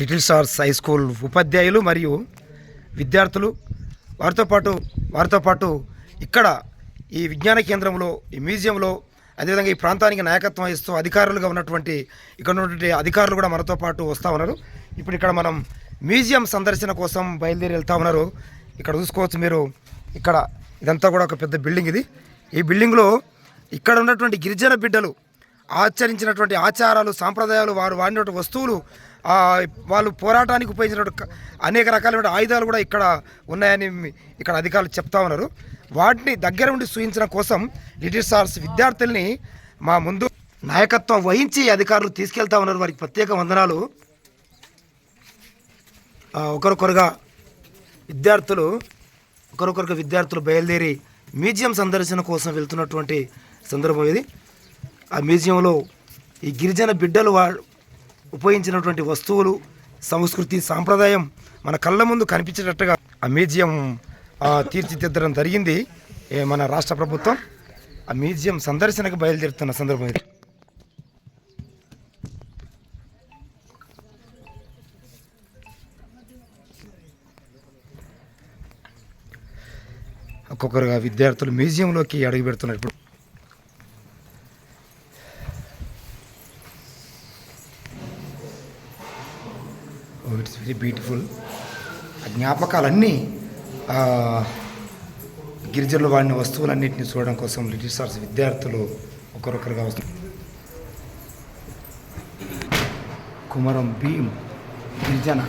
Little stars high school ఉపాధ్యాయులు మరియు విద్యార్థులు వారితో పాటు వారితో పాటు ఇక్కడ ఈ విజ్ఞాన కేంద్రంలో ఈ మ్యూజియంలో అదేవిధంగా ఈ ప్రాంతానికి నాయకత్వం వహిస్తూ అధికారులుగా ఉన్నటువంటి ఇక్కడ ఉన్నటువంటి అధికారులు కూడా మనతో పాటు వస్తూ ఉన్నారు. ఇప్పుడు ఇక్కడ మనం మ్యూజియం సందర్శన కోసం బయలుదేరి వెళ్తూ ఉన్నారు. ఇక్కడ చూసుకోవచ్చు మీరు ఇక్కడ ఇదంతా కూడా ఒక పెద్ద బిల్డింగ్ ఇది. ఈ బిల్డింగ్లో ఇక్కడ ఉన్నటువంటి గిరిజన బిడ్డలు ఆచరించినటువంటి ఆచారాలు సాంప్రదాయాలు వారు వాడినటువంటి వస్తువులు వాళ్ళు పోరాటానికి ఉపయోగించినటువంటి అనేక రకాలైన ఆయుధాలు కూడా ఇక్కడ ఉన్నాయని ఇక్కడ అధికారులు చెప్తా ఉన్నారు. వాటిని దగ్గర ఉండి సూచించడం కోసం లిటిల్ స్టార్స్ విద్యార్థుల్ని మా ముందు నాయకత్వం వహించి అధికారులు తీసుకెళ్తా ఉన్నారు. వారికి ప్రత్యేక వందనాలు. ఒకరొకరుగా విద్యార్థులు ఒకరొకరుగా విద్యార్థులు బయలుదేరి మ్యూజియం సందర్శన కోసం వెళ్తున్నటువంటి సందర్భం ఇది. ఆ మ్యూజియంలో ఈ గిరిజన బిడ్డలు వా ఉపయోగించినటువంటి వస్తువులు సంస్కృతి సాంప్రదాయం మన కళ్ళ ముందు కనిపించేటట్టుగా ఆ మ్యూజియం తీర్చిదిద్దడం జరిగింది. మన రాష్ట్ర ప్రభుత్వం ఆ మ్యూజియం సందర్శనకు బయలుదేరుతున్న సందర్భం ఇది. ఒక్కొక్కరుగా విద్యార్థులు మ్యూజియంలోకి అడుగు పెడుతున్నారు ఇప్పుడు. ఇట్స్ వెరీ బ్యూటిఫుల్ ఆ జ్ఞాపకాలన్నీ గిరిజనులు వాడిన వస్తువులన్నింటినీ చూడడం కోసం లిటిల్ స్టార్స్ విద్యార్థులు ఒకరొకరుగా వస్తారు కుమరం భీమ్ గిరిజన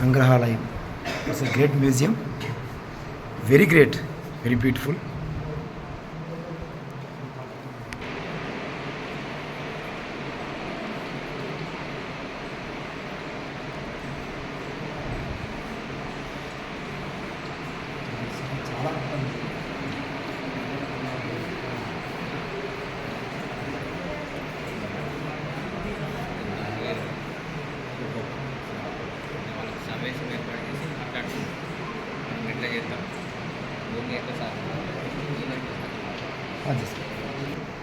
సంగ్రహాలయం. It's a great museum very great very beautiful సమావేశం ఏర్పాటు చేసి మనం ఎట్లా చేద్దాం భూమి ఎట్లా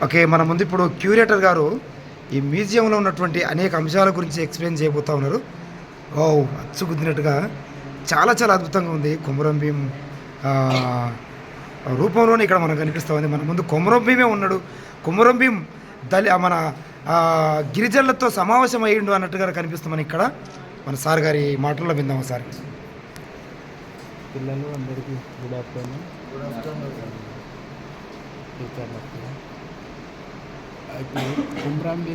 ఓకే మన ముందు ఇప్పుడు క్యూరేటర్ గారు ఈ మ్యూజియంలో ఉన్నటువంటి అనేక అంశాల గురించి ఎక్స్ప్లెయిన్ చేయబోతా ఉన్నారు. ఓ అచ్చుగుద్దినట్టుగా చాలా చాలా అద్భుతంగా ఉంది. కుమరం భీం రూపంలోనే ఇక్కడ మనకు కనిపిస్తూ ఉంది మన ముందు కొమరం భీమే ఉన్నాడు. కొమరం భీం దళి మన ఆ, గిరిజనులతో సమావేశం అయ్యిండు అన్నట్టుగా కనిపిస్తుంది మనకి ఇక్కడ. మన సార్ గారి మాటల్లో విందాం సార్ పిల్లలు అందరికీ గుడ్ ఆఫ్టర్నూన్. Good afternoon. టీచర్లకు ఇప్పుడు కుమ్రాంబి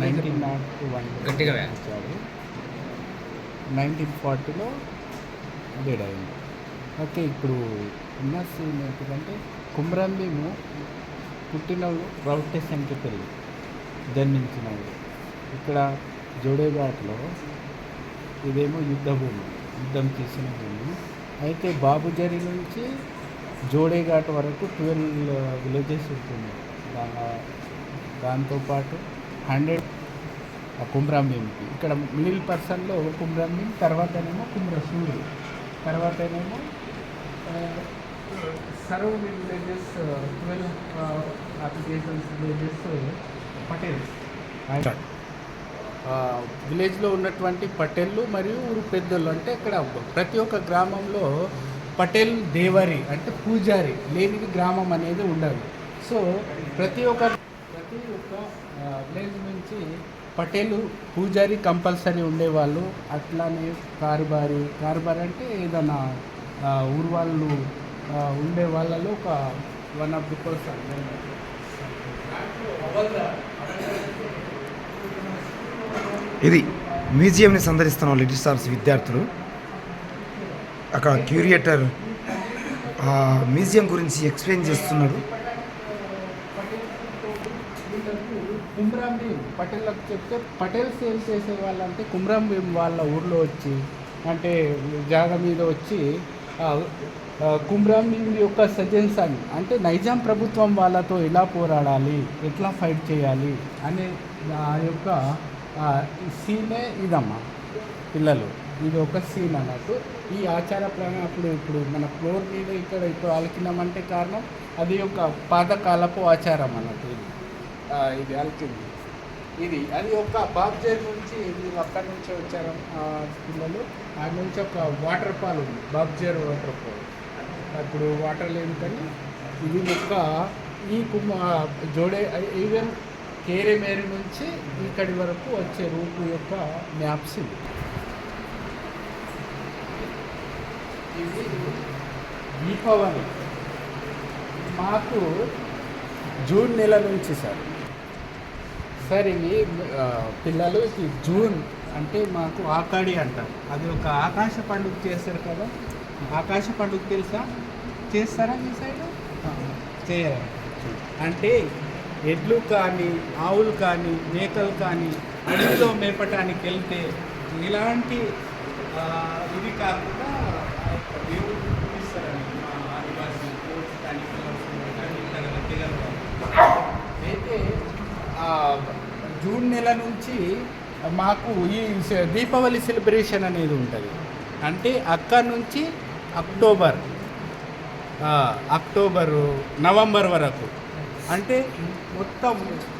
నైన్టీన్ నాట్ వన్. వచ్చాడు. నైన్టీన్ ఫార్టీలో డెడ్ అయింది ఓకే ఇప్పుడు ఉన్న సీన్ ఏంటంటే కుమ్రం భీము రౌట్ స్టేషన్కి పెళ్ళి జన్మించినప్పుడు ఇక్కడ జోడేఘాట్లో ఇదేమో యుద్ధ భూమి యుద్ధం చేసిన భూమి. అయితే బాబుజరి నుంచి జోడేఘాట్ వరకు ట్వెల్వ్ విలేజెస్ ఉంటుంది. దాంతోపాటు హండ్రెడ్ కుమ్రాంభీంకి ఇక్కడ మిడిల్ పర్సన్లో కుమ్రాంభీం తర్వాతనేమో కుమ్రసూరు తర్వాతనేమో surrounding villages twelve applications villages Patels విలేజ్లో ఉన్నటువంటి పటేళ్ళు మరియు ఊరు పెద్దలు అంటే ఇక్కడ ప్రతి ఒక్క గ్రామంలో పటేల్ దేవరి అంటే పూజారి లేనిది గ్రామం అనేది ఉండదు. సో ప్రతి ఒక్క ప్రతి ఒక్క విలేజ్ నుంచి పటేలు పూజారి కంపల్సరీ ఉండేవాళ్ళు. అట్లానే కారుబారి కారుబారి అంటే ఏదైనా ఊరు వాళ్ళు ఉండే వాళ్ళలో ఒక వన్ ఆఫ్ ది పర్సన్ ఇది మ్యూజియంని సందర్శిస్తున్న లిటిల్ స్టార్స్ విద్యార్థులు. అక్కడ క్యూరియేటర్ మ్యూజియం గురించి ఎక్స్ప్లెయిన్ చేస్తున్నాడు. కుమ్రాం భీమ్ పటేళ్ళకి చెప్తే పటేల్ సేల్ చేసే వాళ్ళంటే కుమ్రాం భీమ్ వాళ్ళ ఊర్లో వచ్చి అంటే జాగ మీద వచ్చి ఆ, యొక్క కుమ్రాం అని. యొక్క అంటే నైజాం ప్రభుత్వం వాళ్ళతో ఎలా పోరాడాలి ఎట్లా ఫైట్ చేయాలి అనే ఆ యొక్క సీనే ఇదమ్మా పిల్లలు. ఇది ఒక సీన్ అన్నట్టు. ఈ ఆచార ప్రకారం అప్పుడు ఇప్పుడు మన ఫ్లోర్ మీద ఇక్కడ ఇప్పుడు అలికినామంటే కారణం అది ఒక పాతకాలపు ఆచారం అన్నట్టు ఇది. ఇది అలికింది ఇది. అది ఒక బాబ్జేర్ నుంచి వీళ్ళు అక్కడి నుంచి వచ్చారు ఆ పిల్లలు. ఆ నుంచి ఒక వాటర్ ఫాల్ ఉంది బాబ్జేర్ వాటర్ ఫాల్. అప్పుడు వాటర్ లేదు కానీ ఇది ఒక ఈ కుమ్మ జోడే ఈవెన్ కేరేమేరి నుంచి ఇక్కడి వరకు వచ్చే రూట్ యొక్క మ్యాప్స్ ఇవి. ఇది దీపావళి. మాకు జూన్ నెల నుంచి సార్. సార్ ఇవి పిల్లలు ఈ జూన్ అంటే మాకు ఆకాడి అంటారు. అది ఒక ఆకాశ పండుగ చేస్తారు కదా. ఆకాశ పండుగ తెలుసా? చేస్తారా మీ సైడ్? చేయరా. అంటే ఎడ్లు కానీ ఆవులు కానీ మేకలు కానీ అడవిలో మేపటానికి వెళ్తే ఇలాంటి ఇది కాకుండా దేవుడు పూజిస్తారని మా ఆదివాసీ కోర్స్ కానీ పిల్లర్స్ కానీ ఇతర వ్యక్తిగత అయితే ఆ, జూన్ నెల నుంచి మాకు ఈ దీపావళి సెలబ్రేషన్ అనేది ఉంటుంది. అంటే అక్కడ నుంచి అక్టోబర్ అక్టోబరు నవంబర్ వరకు. అంటే మొత్తం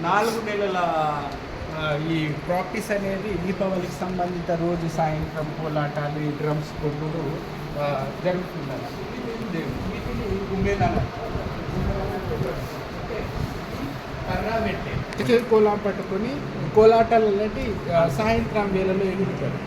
నాలుగు నెలల ఈ ప్రాక్టీస్ అనేది దీపావళికి సంబంధిత రోజు సాయంత్రం కోలాటాలు ఈ డ్రమ్స్ కొట్టుడు జరుగుతుంది వీటిని ఉమ్మేళన కర్ర పెట్టే కోలా పట్టుకొని కోలాటాలు అనేటి సాయంత్రం వేళలో ఎగురుతారు.